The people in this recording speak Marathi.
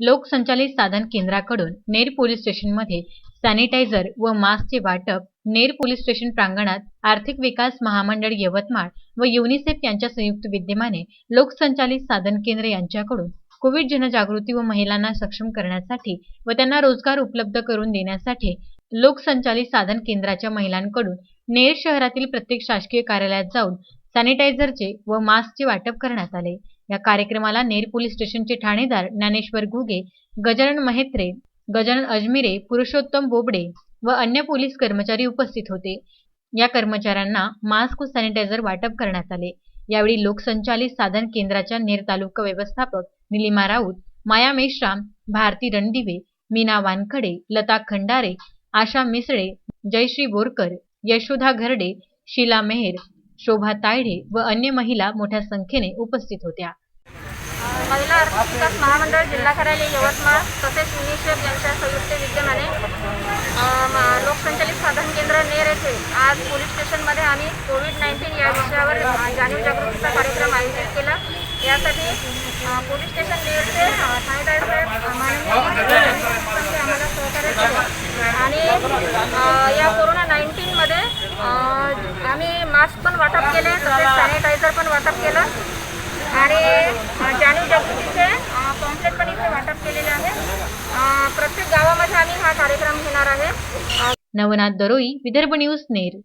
लोकसंचालित साधन केंद्राकडून नेर पोलीस स्टेशनमध्ये सॅनिटायझर व मास्कचे वाटप नेर पोलीस स्टेशन प्रांगणात आर्थिक विकास महामंडळ यवतमाळ व युनिसेफ यांच्या संयुक्त विद्यमाने लोकसंचालित साधन केंद्र यांच्याकडून कोविड जनजागृती व महिलांना सक्षम करण्यासाठी व त्यांना रोजगार उपलब्ध करून देण्यासाठी लोकसंचालित साधन केंद्राच्या महिलांकडून नेर शहरातील प्रत्येक शासकीय कार्यालयात जाऊन सॅनिटायझरचे व मास्कचे वाटप करण्यात आले. या कार्यक्रमाला नेर पोलीस स्टेशनचे ठाणेदार ज्ञानेश्वर घुगे गजानन महेत्रे गजानन अजमिरे पुरुषोत्तम बोबडे व अन्य पोलीस कर्मचारी उपस्थित होते. या कर्मचाऱ्यांना मास्क व सॅनिटायझर वाटप करण्यात आले. यावेळी लोकसंचालित साधन केंद्राच्या नेर तालुका व्यवस्थापक निलिमा राऊत माया मेश्राम भारती रणदिवे मीना वानखडे लता खंडारे आशा मिसळे जयश्री बोरकर यशोधा घरडे शीला मेहर शोभा तायडे व अन्य महिला मोठ्या संख्येने उपस्थित होत्या. महिला आर्थिक विकास महामंडळ जिल्हा कार्यालय यवतमाळ तसेच युनिसेफ यांच्या संयुक्त विद्यमाने लोकसंचालित साधन केंद्र नेर येथे आज पोलीस स्टेशनमध्ये आम्ही कोविड नाईन्टीन या विषयावर जाणीव जागृतीचा कार्यक्रम आयोजित केला. यासाठी पोलीस स्टेशन नेरचे साहेब माननीय आम्हाला सहकार्य केले. आणि या कोरोना नाईन्टीनमध्ये आम्ही मास्क पण वाटप केले तसेच सॅनिटायझर पण वाटप केलं. आणि अ, जाणीव जागृतीचे पॉम्पलेट पण इथे वाटप केलेले आहे अ, प्रत्येक गावामध्ये आम्ही हा कार्यक्रम घेणार आहे. नवनाथ दरोई विदर्भ न्यूज नेर